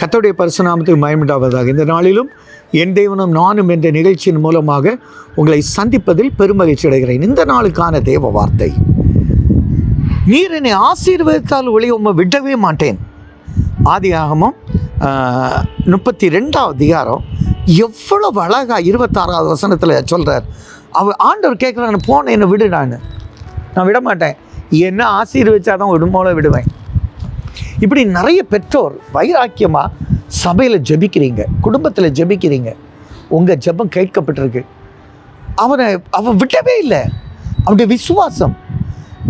கத்தோடைய பரிசுநாமத்துக்கு மயமிட்டாவதாக இந்த நாளிலும் என் தேவனும் நானும் என்ற நிகழ்ச்சியின் மூலமாக உங்களை சந்திப்பதில் பெருமகிழ்ச்சி அடைகிறேன். இந்த நாளுக்கான தேவ வார்த்தை. நீர் என்னை ஆசீர்வதித்தால் ஒளி உம்மை விடவே மாட்டேன். ஆதி ஆகமும் முப்பத்தி ரெண்டாவது அதிகாரம் எவ்வளவு அழகா இருபத்தாறாவது வசனத்தில் சொல்கிறார் அவர் ஆண்டவர் கேட்குறான்னு போன என்னை விடு நான். நான் விட மாட்டேன் என்ன ஆசீர்வதிச்சாதான் விடுமோல விடுவேன். இப்படி நிறைய பெற்றோர் வைராக்கியமாக சபையில் ஜெபிக்கிறீங்க குடும்பத்தில் ஜெபிக்கிறீங்க. உங்கள் ஜெபம் கேட்கப்பட்டிருக்கு. அவனை அவன் விட்டவே இல்லை. அவனுடைய விசுவாசம்.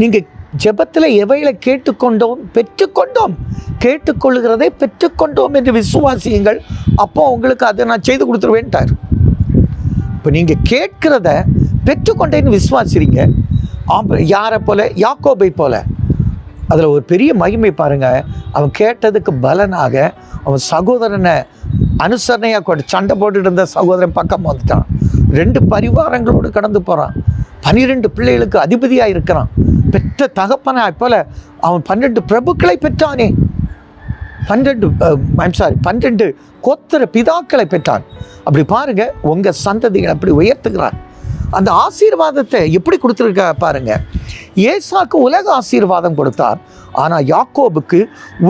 நீங்கள் ஜெபத்தில் எவைகளை கேட்டுக்கொண்டோம் பெற்றுக்கொண்டோம் கேட்டுக்கொள்கிறதை பெற்றுக்கொண்டோம் என்று விசுவாசியுங்கள். அப்போ உங்களுக்கு அதை நான் செய்து கொடுத்துருவேன்ட்டார். இப்போ நீங்கள் கேட்கிறத பெற்றுக்கொண்டேன்னு விசுவாசிறீங்க ஆம் யாரை போல? யாக்கோபை போல. அதில் ஒரு பெரிய மகிமை பாருங்க. அவன் கேட்டதுக்கு பலனாக அவன் சகோதரனை அனுசரணையாக கொண்டு சண்டை போட்டுட்டு இருந்த சகோதரன் பக்கம் வந்துட்டான். ரெண்டு பரிவாரங்களோடு கடந்து போகிறான் பனிரெண்டு பிள்ளைகளுக்கு அதிபதியாக இருக்கிறான். பெற்ற தகப்பனாய் போல அவன் பன்னெண்டு பிரபுக்களை பெற்றானே. பன்னெண்டு ஐம் சாரி பன்னெண்டு கோத்திர பிதாக்களை பெற்றான். அப்படி பாருங்க உங்கள் சந்ததிகளை அப்படி உயர்த்துக்கிறான் அந்த ஆசீர்வாதத்தை எப்படி கொடுத்துருக்க பாருங்கள் ஏசாக்கு உலக ஆசீர்வாதம் கொடுத்தார். ஆனால் யாக்கோபுக்கு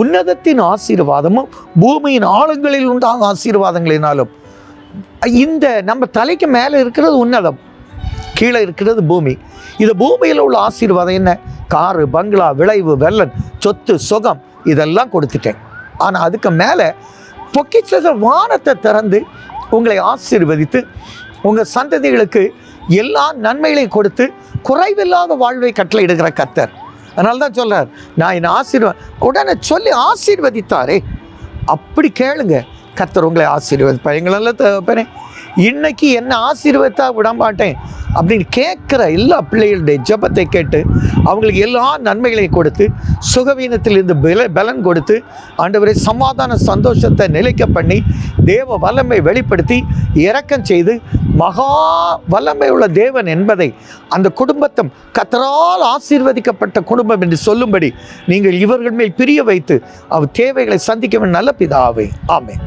உன்னதத்தின் ஆசீர்வாதமும் பூமியின் ஆழங்களில் உண்டான ஆசீர்வாதங்களினாலும் இந்த நம்ம தலைக்கு மேலே இருக்கிறது உன்னதம் கீழே இருக்கிறது பூமி. இது பூமியில் உள்ள ஆசீர்வாதம் என்ன? காரு பங்களா விளைவு வெள்ளன் சொத்து சுகம் இதெல்லாம் கொடுத்துட்டேன். ஆனால் அதுக்கு மேலே பொக்கிச்சத வானத்தை திறந்து உங்களை ஆசீர்வதித்து உங்கள் சந்ததிகளுக்கு எல்லா நன்மைகளையும் கொடுத்து குறைவில்லாத வாழ்வை கட்டளையிடுகிற கத்தர். அதனால தான் சொல்கிறார் நான் என்னை ஆசீர்வா உடனே சொல்லி ஆசீர்வதித்தாரே. அப்படி கேளுங்க கத்தர் உங்களை ஆசீர்வதிப்பார். எங்களெல்லாம் தேவைப்பேனே இன்னைக்கு என்ன ஆசீர்வத்தா விட மாட்டேன் அப்படின்னு கேட்குற எல்லா பிள்ளைகளுடைய ஜெபத்தை கேட்டு அவங்களுக்கு எல்லா நன்மைகளையும் கொடுத்து சுகவீனத்திலிருந்து பல பலன் கொடுத்து ஆண்டவரை சமாதான சந்தோஷத்தை நிலைக்க பண்ணி தேவ வல்லமை வெளிப்படுத்தி இறக்கம் செய்து மகா வல்லமை உள்ள தேவன் என்பதை அந்த குடும்பத்தம் கத்தரால் ஆசீர்வதிக்கப்பட்ட குடும்பம் என்று சொல்லும்படி நீங்கள் இவர்கள் மேல் பிரிய வைத்து அவ் தேவைகளை சந்திக்க நல்ல பிதாவே. ஆமே